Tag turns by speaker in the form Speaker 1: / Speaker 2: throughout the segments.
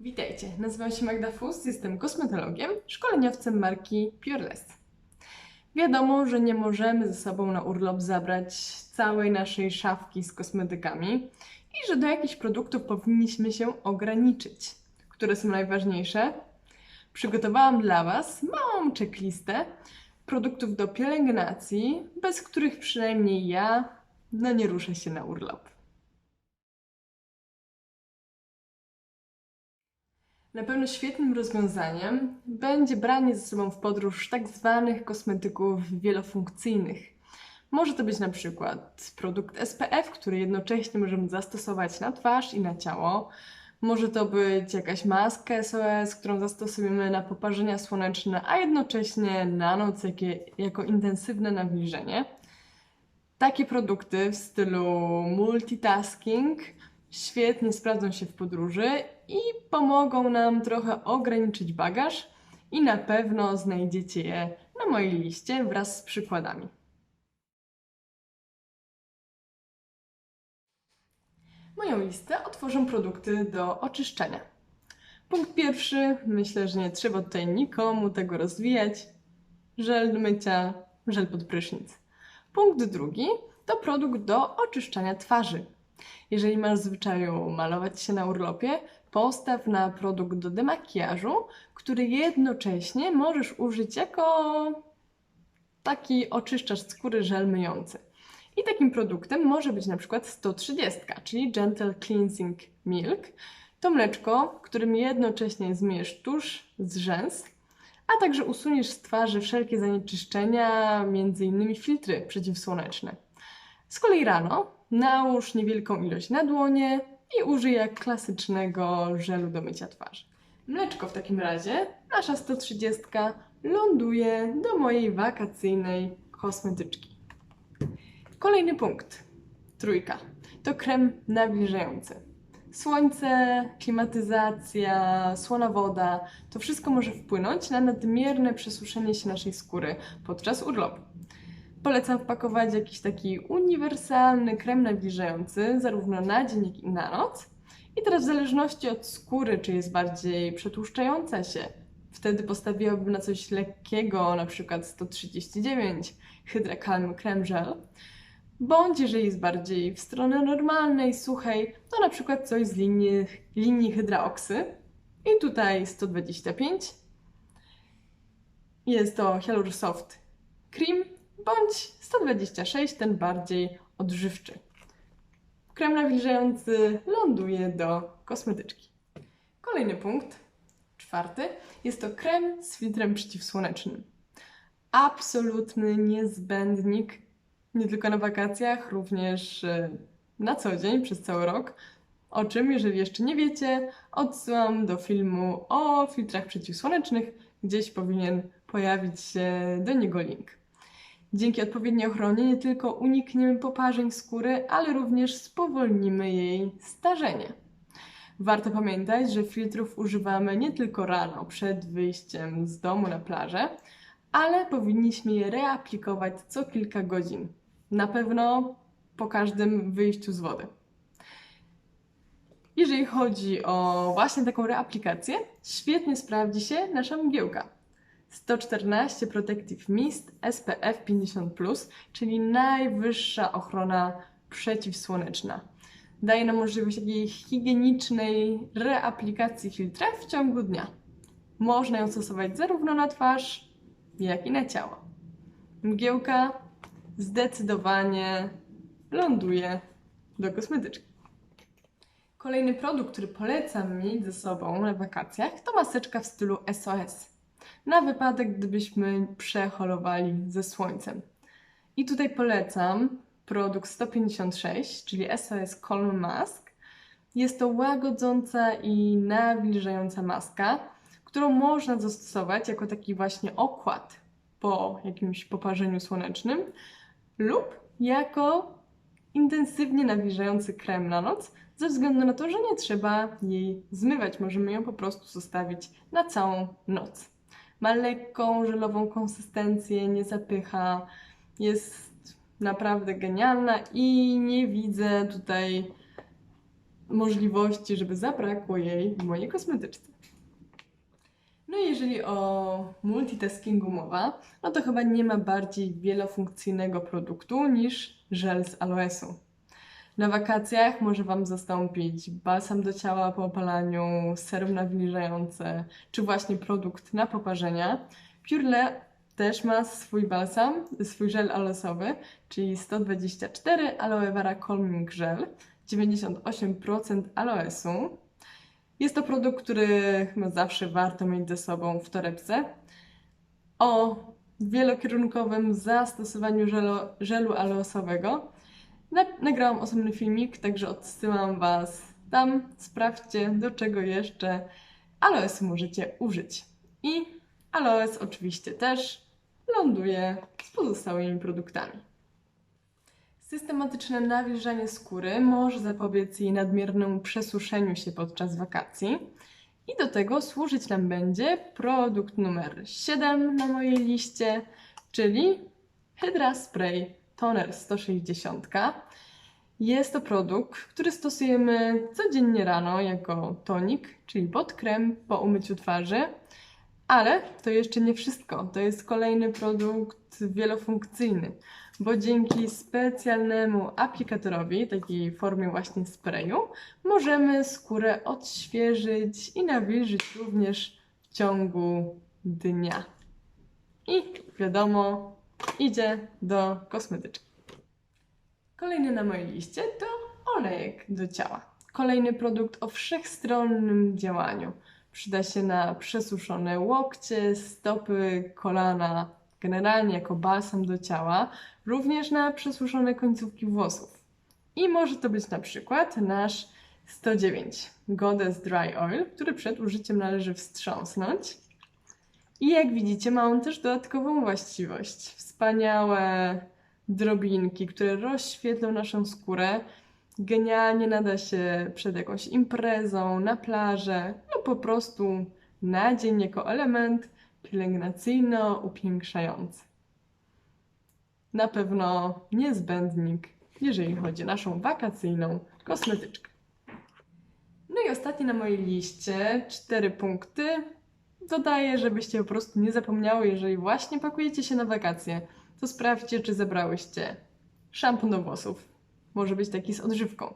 Speaker 1: Witajcie, nazywam się Magda Fus, jestem kosmetologiem, szkoleniowcem marki Pureless. Wiadomo, że nie możemy ze sobą na urlop zabrać całej naszej szafki z kosmetykami i że do jakichś produktów powinniśmy się ograniczyć. Które są najważniejsze? Przygotowałam dla Was małą checklistę produktów do pielęgnacji, bez których przynajmniej ja no nie ruszę się na urlop. Na pewno świetnym rozwiązaniem będzie branie ze sobą w podróż tak zwanych kosmetyków wielofunkcyjnych. Może to być na przykład produkt SPF, który jednocześnie możemy zastosować na twarz i na ciało. Może to być jakaś maska SOS, którą zastosujemy na poparzenia słoneczne, a jednocześnie na noc jako intensywne nawilżenie. Takie produkty w stylu multitasking świetnie sprawdzą się w podróży i pomogą nam trochę ograniczyć bagaż i na pewno znajdziecie je na mojej liście wraz z przykładami. Moją listę otworzą produkty do oczyszczenia. Punkt pierwszy, myślę, że nie trzeba tutaj nikomu tego rozwijać. Żel do mycia, żel pod prysznic. Punkt drugi to produkt do oczyszczania twarzy. Jeżeli masz zwyczaju malować się na urlopie, postaw na produkt do demakijażu, który jednocześnie możesz użyć jako taki oczyszczacz skóry żel myjący. I takim produktem może być na przykład 130, czyli Gentle Cleansing Milk. To mleczko, którym jednocześnie zmyjesz tusz z rzęs, a także usuniesz z twarzy wszelkie zanieczyszczenia, m.in. filtry przeciwsłoneczne. Z kolei rano nałóż niewielką ilość na dłonie i użyj jak klasycznego żelu do mycia twarzy. Mleczko w takim razie, nasza 130, ląduje do mojej wakacyjnej kosmetyczki. Kolejny punkt, trójka, to krem nawilżający. Słońce, klimatyzacja, słona woda to wszystko może wpłynąć na nadmierne przesuszenie się naszej skóry podczas urlopu. Polecam wpakować jakiś taki uniwersalny krem nawilżający, zarówno na dzień, jak i na noc. I teraz w zależności od skóry, czy jest bardziej przetłuszczająca się, wtedy postawiłabym na coś lekkiego, na przykład 139 Hydra Calm Creme Gel. Bądź jeżeli jest bardziej w stronę normalnej, suchej, to na przykład coś z linii, linii Hydra Oxy. I tutaj 125. Jest to Hyaluronic Soft Cream bądź 126, ten bardziej odżywczy. Krem nawilżający ląduje do kosmetyczki. Kolejny punkt, czwarty, jest to krem z filtrem przeciwsłonecznym. Absolutny niezbędnik, nie tylko na wakacjach, również e, na co dzień, przez cały rok. O czym, jeżeli jeszcze nie wiecie, odsyłam do filmu o filtrach przeciwsłonecznych. Gdzieś powinien pojawić się do niego link. Dzięki odpowiedniej ochronie nie tylko unikniemy poparzeń skóry, ale również spowolnimy jej starzenie. Warto pamiętać, że filtrów używamy nie tylko rano przed wyjściem z domu na plażę, ale powinniśmy je reaplikować co kilka godzin. Na pewno po każdym wyjściu z wody. Jeżeli chodzi o właśnie taką reaplikację, świetnie sprawdzi się nasza mgiełka. 114 Protective Mist SPF 50+, czyli najwyższa ochrona przeciwsłoneczna. Daje nam możliwość takiej higienicznej reaplikacji filtra w ciągu dnia. Można ją stosować zarówno na twarz, jak i na ciało. Mgiełka zdecydowanie ląduje do kosmetyczki. Kolejny produkt, który polecam mieć ze sobą na wakacjach, to maseczka w stylu SOS na wypadek, gdybyśmy przeholowali ze słońcem. I tutaj polecam produkt 156, czyli SOS Calm Mask. Jest to łagodząca i nawilżająca maska, którą można zastosować jako taki właśnie okład po jakimś poparzeniu słonecznym lub jako intensywnie nawilżający krem na noc, ze względu na to, że nie trzeba jej zmywać. Możemy ją po prostu zostawić na całą noc. Ma lekką, żelową konsystencję, nie zapycha. Jest naprawdę genialna i nie widzę tutaj możliwości, żeby zabrakło jej w mojej kosmetyczce. No i jeżeli o multitaskingu mowa, no to chyba nie ma bardziej wielofunkcyjnego produktu niż żel z aloesu. Na wakacjach może Wam zastąpić balsam do ciała po opalaniu, serum nawilżające, czy właśnie produkt na poparzenia. Purle też ma swój balsam, swój żel aloesowy, czyli 124 Aloe Vera Calming Gel, 98% aloesu. Jest to produkt, który chyba zawsze warto mieć ze sobą w torebce. O wielokierunkowym zastosowaniu żelu, aloesowego nagrałam osobny filmik, także odsyłam Was tam. Sprawdźcie, do czego jeszcze aloesu możecie użyć. I aloes oczywiście też ląduje z pozostałymi produktami. Systematyczne nawilżanie skóry może zapobiec jej nadmiernemu przesuszeniu się podczas wakacji. I do tego służyć nam będzie produkt numer 7 na mojej liście, czyli Hydra Spray Toner 160. Jest to produkt, który stosujemy codziennie rano jako tonik, czyli pod krem po umyciu twarzy. Ale to jeszcze nie wszystko. To jest kolejny produkt wielofunkcyjny, bo dzięki specjalnemu aplikatorowi, takiej formie właśnie sprayu, możemy skórę odświeżyć i nawilżyć również w ciągu dnia. I wiadomo, idzie do kosmetyczki. Kolejny na mojej liście to olejek do ciała. Kolejny produkt o wszechstronnym działaniu. Przyda się na przesuszone łokcie, stopy, kolana, generalnie jako balsam do ciała, również na przesuszone końcówki włosów. I może to być na przykład nasz 109 Goddess Dry Oil, który przed użyciem należy wstrząsnąć. I jak widzicie, ma on też dodatkową właściwość. Wspaniałe drobinki, które rozświetlą naszą skórę. Genialnie nada się przed jakąś imprezą, na plażę, no po prostu na dzień jako element pielęgnacyjno-upiększający. Na pewno niezbędnik, jeżeli chodzi o naszą wakacyjną kosmetyczkę. No i ostatni na mojej liście, cztery punkty. Dodaję, żebyście po prostu nie zapomniały, jeżeli właśnie pakujecie się na wakacje, to sprawdźcie, czy zebrałyście szampon do włosów. Może być taki z odżywką.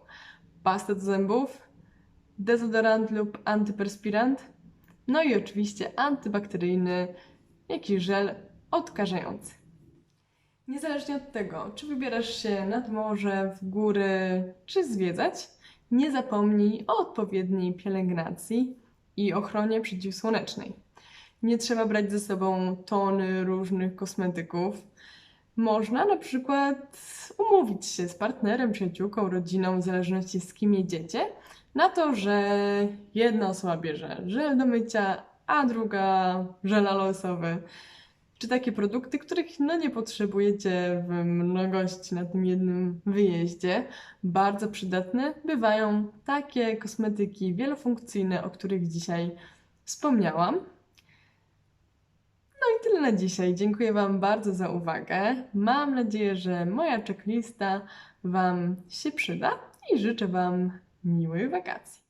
Speaker 1: Pastę do zębów, dezodorant lub antyperspirant, no i oczywiście antybakteryjny, jakiś żel odkażający. Niezależnie od tego, czy wybierasz się nad morze, w góry, czy zwiedzać, nie zapomnij o odpowiedniej pielęgnacji i ochronie przeciwsłonecznej. Nie trzeba brać ze sobą tony różnych kosmetyków. Można na przykład umówić się z partnerem, przyjaciółką, rodziną, w zależności z kim jedziecie, na to, że jedna osoba bierze żel do mycia, a druga żel aloesowy. Czy takie produkty, których no nie potrzebujecie w mnogości na tym jednym wyjeździe. Bardzo przydatne bywają takie kosmetyki wielofunkcyjne, o których dzisiaj wspomniałam. No i tyle na dzisiaj. Dziękuję Wam bardzo za uwagę. Mam nadzieję, że moja checklista Wam się przyda i życzę Wam miłych wakacji.